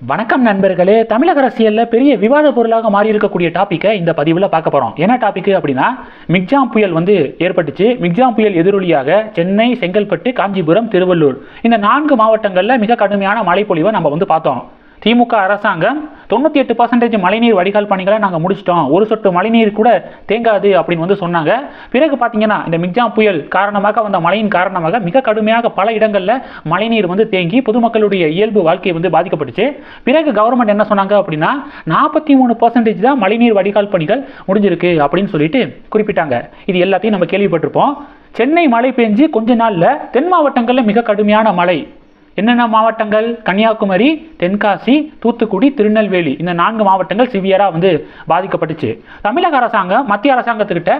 வணக்கம் நண்பர்களே. தமிழக அரசியலில் பெரிய விவாத பொருளாக மாறி இருக்கக்கூடிய டாப்பிக்கை இந்த பதிவில் பார்க்க போகிறோம் என்ன டாபிக் அப்படின்னா மிக்ஜாம் புயல் வந்து ஏற்பட்டுச்சு. மிக்ஜாம் புயல் எதிரொலியாக சென்னை செங்கல்பட்டு காஞ்சிபுரம் திருவள்ளூர். இந்த நான்கு மாவட்டங்களில் மிக கடுமையான மழைப்பொழிவை நம்ம வந்து பார்த்தோம். திமுக அரசாங்கம் தொண்ணூற்றி எட்டு பர்சன்டேஜ் மழைநீர் வடிகால் பணிகளை நாங்கள் முடிச்சிட்டோம். ஒரு சொட்டு மழைநீர் கூட தேங்காது அப்படின்னு வந்து சொன்னாங்க. பிறகு பார்த்தீங்கன்னா இந்த மிக்ஜாம் புயல் காரணமாக வந்த மழையின் காரணமாக மிக கடுமையாக பல இடங்களில் மழைநீர் வந்து தேங்கி பொதுமக்களுடைய இயல்பு வாழ்க்கை வந்து பாதிக்கப்பட்டுச்சு. பிறகு கவர்மெண்ட் என்ன சொன்னாங்க அப்படின்னா நாற்பத்தி மூணு பர்சன்டேஜ் தான் மழைநீர் வடிகால் பணிகள் முடிஞ்சிருக்கு அப்படின்னு சொல்லிட்டு குறிப்பிட்டாங்க. இது எல்லாத்தையும் நம்ம கேள்விப்பட்டிருப்போம். சென்னை மழை பெஞ்சு கொஞ்ச நாளில் தென் மாவட்டங்களில் மிக கடுமையான மழை. என்னென்ன மாவட்டங்கள்? கன்னியாகுமரி தென்காசி தூத்துக்குடி திருநெல்வேலி. இந்த நான்கு மாவட்டங்கள் சிவியராக வந்து பாதிக்கப்பட்டுச்சு. தமிழக அரசாங்கம் மத்திய அரசாங்கத்துக்கிட்ட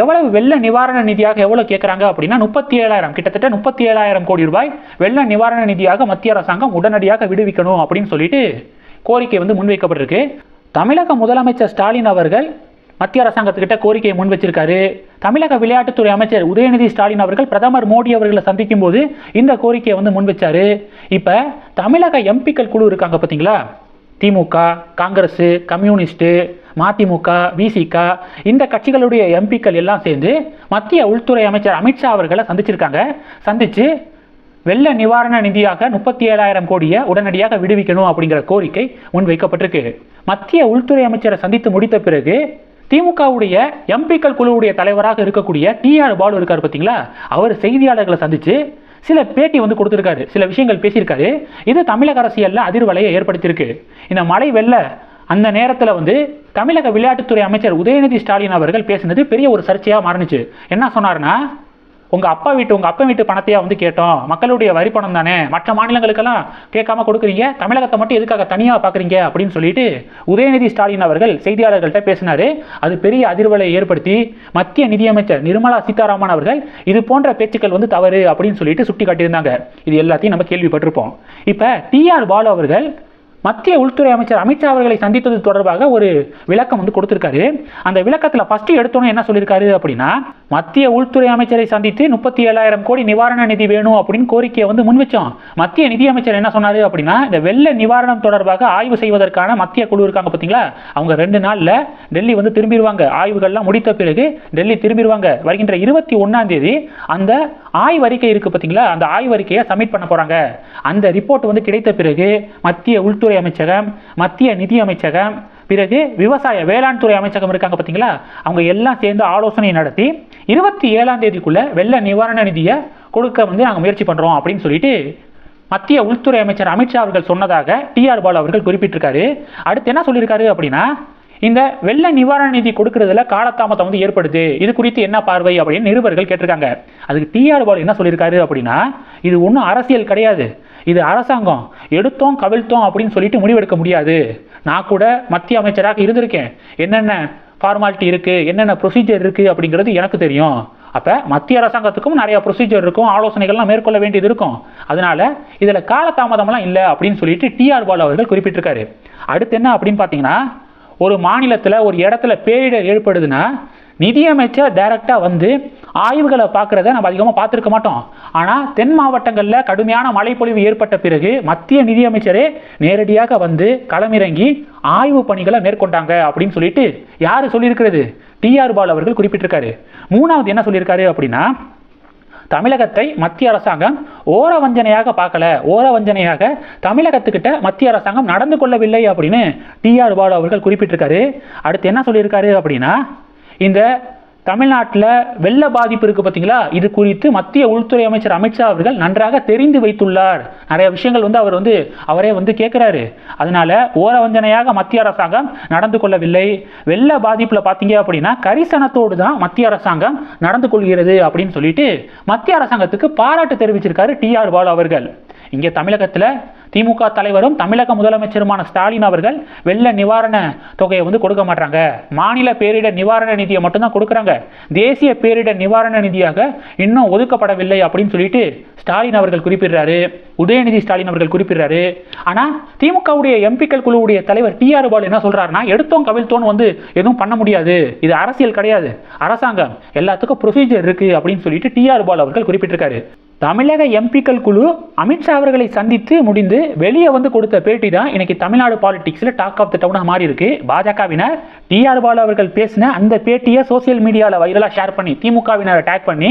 எவ்வளவு வெள்ள நிவாரண நிதியாக எவ்வளவு கேட்குறாங்க அப்படின்னா முப்பத்தி ஏழாயிரம் கிட்டத்தட்ட முப்பத்தி ஏழாயிரம் கோடி ரூபாய் வெள்ள நிவாரண நிதியாக மத்திய அரசாங்கம் உடனடியாக விடுவிக்கணும் அப்படின்னு சொல்லிட்டு கோரிக்கை வந்து முன்வைக்கப்பட்டிருக்கு. தமிழக முதலமைச்சர் ஸ்டாலின் அவர்கள் மத்திய அரசாங்கத்துக்கிட்ட கோரிக்கையை முன் வச்சிருக்காரு. தமிழக விளையாட்டுத்துறை அமைச்சர் உதயநிதி ஸ்டாலின் அவர்கள் பிரதமர் மோடி அவர்களை சந்திக்கும் போது இந்த கோரிக்கையை வந்து முன் வச்சாரு. இப்போ தமிழக எம்பிக்கள் குழு இருக்காங்க பார்த்தீங்களா திமுக காங்கிரஸ் கம்யூனிஸ்ட்டு மதிமுக விசிக இந்த கட்சிகளுடைய எம்பிக்கள் எல்லாம் சேர்ந்து மத்திய உள்துறை அமைச்சர் அமித்ஷா அவர்களை சந்திச்சிருக்காங்க. சந்திச்சு வெள்ள நிவாரண நிதியாக முப்பத்தி ஏழாயிரம் கோடியை உடனடியாக விடுவிக்கணும் அப்படிங்கிற கோரிக்கை முன்வைக்கப்பட்டிருக்கு. மத்திய உள்துறை அமைச்சரை சந்தித்து முடித்த பிறகு திமுகவுடைய எம்பிக்கள் குழுவுடைய தலைவராக இருக்கக்கூடிய டிஆர் பாலு இருக்கார் பார்த்தீங்களா அவர் செய்தியாளர்களை சந்திச்சு சில பேட்டி வந்து கொடுத்துருக்காரு. சில விஷயங்கள் பேசியிருக்காரு. இது தமிழக அரசியலில் அதிர்வலையை ஏற்படுத்தியிருக்கு. இந்த மழை வெள்ள அந்த நேரத்தில் வந்து தமிழக விளையாட்டுத்துறை அமைச்சர் உதயநிதி ஸ்டாலின் அவர்கள் பேசினது பெரிய ஒரு சர்ச்சையாக மாறுனுச்சு. என்ன சொன்னார்னா உங்கள் அப்பா வீட்டு உங்கள் அப்பா வீட்டு பணத்தையா வந்து கேட்டோம். மக்களுடைய வரி பணம் தானே? மற்ற மாநிலங்களுக்கெல்லாம் கேட்காம கொடுக்குறீங்க. தமிழகத்தை மட்டும் எதுக்காக தனியாக பார்க்குறீங்க அப்படின்னு சொல்லிட்டு உதயநிதி ஸ்டாலின் அவர்கள் செய்தியாளர்கள்ட்ட பேசினாரு. அது பெரிய அதிர்வலை ஏற்படுத்தி மத்திய நிதியமைச்சர் நிர்மலா சீதாராமன் அவர்கள் இது போன்ற பேச்சுக்கள் வந்து தவறு அப்படின்னு சொல்லிட்டு சுட்டி காட்டியிருந்தாங்க இது எல்லாத்தையும் நம்ம கேள்விப்பட்டிருப்போம். இப்போ டிஆர் பாலு அவர்கள் மத்திய உள்துறை அமைச்சர் அமித்ஷா அவர்களை சந்தித்தது தொடர்பாக ஒரு விளக்கம் வந்து கொடுத்திருக்காரு. அந்த விளக்கத்தில் ஃபஸ்ட்டு எடுத்தோன்னே என்ன சொல்லியிருக்காரு அப்படின்னா மத்திய உள்துறை அமைச்சரை சந்தித்து முப்பத்தி ஏழாயிரம் கோடி நிவாரண நிதி வேணும் அப்படின்னு கோரிக்கையை வந்து முன் வச்சோம் மத்திய நிதியமைச்சர் என்ன சொன்னாரு அப்படின்னா இந்த வெள்ள நிவாரணம் தொடர்பாக ஆய்வு செய்வதற்கான மத்திய குழு இருக்காங்க பார்த்தீங்களா அவங்க ரெண்டு நாளில் டெல்லி வந்து திரும்பிடுவாங்க ஆய்வுகள்லாம் முடித்த பிறகு டெல்லி திரும்பிடுவாங்க வருகின்ற இருபத்தி ஒன்றாம் தேதி அந்த ஆய்வறிக்கை இருக்கு பார்த்தீங்களா அந்த ஆய்வறிக்கையை சப்மிட் பண்ண போறாங்க. அந்த ரிப்போர்ட் வந்து கிடைத்த பிறகு மத்திய உள்துறை அமைச்சகம் மத்திய நிதி அமைச்சகம் பிறகு விவசாய வேளாண் துறை அமைச்சகம் இருக்காங்க பார்த்தீங்களா? அவங்க எல்லாம் சேர்ந்து ஆலோசனை நடத்தி இருபத்தி ஏழாம் தேதிக்குள்ள வெள்ள நிவாரண நிதியை கொடுக்க வந்து நாங்கள் முயற்சி பண்ணுறோம் அப்படின்னு சொல்லிட்டு மத்திய உள்துறை அமைச்சர் அமித்ஷா அவர்கள் சொன்னதாக டிஆர் பாலு அவர்கள் குறிப்பிட்டிருக்காரு. அடுத்து என்ன சொல்லியிருக்காரு அப்படின்னா இந்த வெள்ள நிவாரண நிதி கொடுக்கறதுல காலதாமதம் வந்து ஏற்படுது. இது குறித்து என்ன பார்வை அப்படின்னு நிருபர்கள் கேட்டிருக்காங்க. அதுக்கு டிஆர் பாலு என்ன சொல்லியிருக்காரு அப்படின்னா இது ஒன்றும் அரசியல் கிடையாது. இது அரசாங்கம் எடுத்தோம் கவிழ்த்தோம் அப்படின்னு சொல்லிட்டு முடிவெடுக்க முடியாது. நான் கூட மத்திய அமைச்சராக இருந்திருக்கேன். என்னென்ன ஃபார்மாலிட்டி இருக்குது என்னென்ன ப்ரொசீஜர் இருக்குது அப்படிங்கிறது எனக்கு தெரியும். அப்போ மத்திய அரசாங்கத்துக்கும் நிறைய ப்ரொசீஜர் இருக்கும் ஆலோசனைகள்லாம் மேற்கொள்ள வேண்டியது இருக்கும். அதனால இதில் காலதாமதம்லாம் இல்லை அப்படின்னு சொல்லிட்டு டிஆர் பாலு அவர்கள் குறிப்பிட்டிருக்காரு. அடுத்து என்ன அப்படின்னு பார்த்தீங்கன்னா ஒரு மாநிலத்தில் ஒரு இடத்துல பேரிடர் ஏற்படுதுன்னா நிதியமைச்சர் டைரக்டாக வந்து ஆய்வுகளை பார்க்குறத நம்ம அதிகமாக பார்த்துருக்க மாட்டோம். ஆனால் தென் மாவட்டங்களில் கடுமையான மழைப்பொழிவு ஏற்பட்ட பிறகு மத்திய நிதியமைச்சரே நேரடியாக வந்து களமிறங்கி ஆய்வு பணிகளை மேற்கொண்டாங்க அப்படின்னு சொல்லிட்டு யார் சொல்லியிருக்கிறது? டிஆர் பால் அவர்கள் குறிப்பிட்டிருக்காரு. மூணாவது என்ன சொல்லியிருக்காரு அப்படின்னா தமிழகத்தை மத்திய அரசாங்கம் ஓர வஞ்சனையாக பார்க்கல. ஓர வஞ்சனையாக தமிழகத்துக்கிட்ட மத்திய அரசாங்கம் நடந்து கொள்ளவில்லை அப்படின்னு டிஆர் பாலு அவர்கள் குறிப்பிட்டிருக்காரு. அடுத்து என்ன சொல்லியிருக்காரு அப்படின்னா இந்த தமிழ்நாட்டில் வெள்ள பாதிப்பு இருக்குது பார்த்தீங்களா இது குறித்து மத்திய உள்துறை அமைச்சர் அமித்ஷா அவர்கள் நன்றாக தெரிந்து வைத்துள்ளார். நிறைய விஷயங்கள் வந்து அவர் வந்து அவரே வந்து கேட்குறாரு அதனால ஓரவஞ்சனையாக மத்திய அரசாங்கம் நடந்து கொள்ளவில்லை. வெள்ள பாதிப்பில் பார்த்தீங்க அப்படின்னா கரிசனத்தோடு தான் மத்திய அரசாங்கம் நடந்து கொள்கிறது அப்படின்னு சொல்லிட்டு மத்திய அரசாங்கத்துக்கு பாராட்டு தெரிவிச்சிருக்காரு டிஆர் பாலு அவர்கள். இங்கே தமிழகத்தில் திமுக தலைவரும் தமிழக முதலமைச்சருமான ஸ்டாலின் அவர்கள் வெள்ள நிவாரண தொகையை வந்து கொடுக்க மாட்டாங்க மாநில பேரிடர் நிவாரண நிதியை மட்டும்தான் கொடுக்குறாங்க. தேசிய பேரிடர் நிவாரண நிதியாக இன்னும் ஒதுக்கப்படவில்லை அப்படின்னு சொல்லிட்டு ஸ்டாலின் அவர்கள் குறிப்பிடுறாரு. உதயநிதி ஸ்டாலின் அவர்கள் குறிப்பிடுறாரு. ஆனால் திமுகவுடைய எம்பிக்கள் குழுவுடைய தலைவர் டிஆர் பால் என்ன சொல்றாருன்னா எடுத்தோம் கவிழ்த்தோம் வந்து எதுவும் பண்ண முடியாது. இது அரசியல் கிடையாது. அரசாங்கம் எல்லாத்துக்கும் ப்ரொசீஜர் இருக்கு அப்படின்னு சொல்லிட்டு டிஆர் பால் அவர்கள் குறிப்பிட்டிருக்காரு. தமிழக எம்பிக்கள் குழு அமித்ஷா அவர்களை சந்தித்து முடிந்து வெளியே வந்து கொடுத்த பேட்டி தான் இன்னைக்கு தமிழ்நாடு பாலிடிக்ஸில் டாக் ஆஃப் த டவுனாக மாறி இருக்கு பாஜகவினர் டிஆர் பாலு அவர்கள் பேசின அந்த பேட்டியை சோசியல் மீடியாவில் வைரலாக ஷேர் பண்ணி திமுகவினரை டேக் பண்ணி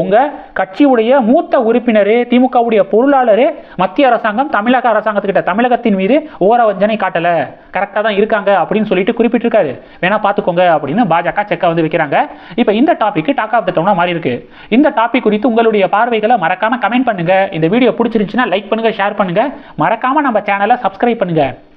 உங்கள் கட்சியுடைய மூத்த உறுப்பினர் திமுகவுடைய பொருளாளர் மத்திய அரசாங்கம் தமிழக அரசாங்கத்துக்கிட்ட தமிழகத்தின் மீது ஓர வஞ்சனை காட்டலை கரெக்டாக தான் இருக்காங்க அப்படின்னு சொல்லிட்டு குறிப்பிட்டிருக்காரு. வேணா பார்த்துக்கோங்க அப்படின்னு பாஜக செக்கை வந்து வைக்கிறாங்க. இப்போ இந்த டாபிக் டாக் ஆஃப் த டவுனாக மாறி இருக்கு. இந்த டாபிக் குறித்து உங்களுடைய பார்வைகளை மறக்காமல் கமெண்ட் பண்ணுங்கள் இந்த வீடியோ பிடிச்சிருந்துச்சுன்னா லைக் பண்ணுங்கள் ஷேர் பண்ணுங்கள் மறக்காமல் நம்ம சேனலை சப்ஸ்கிரைப் பண்ணுங்கள்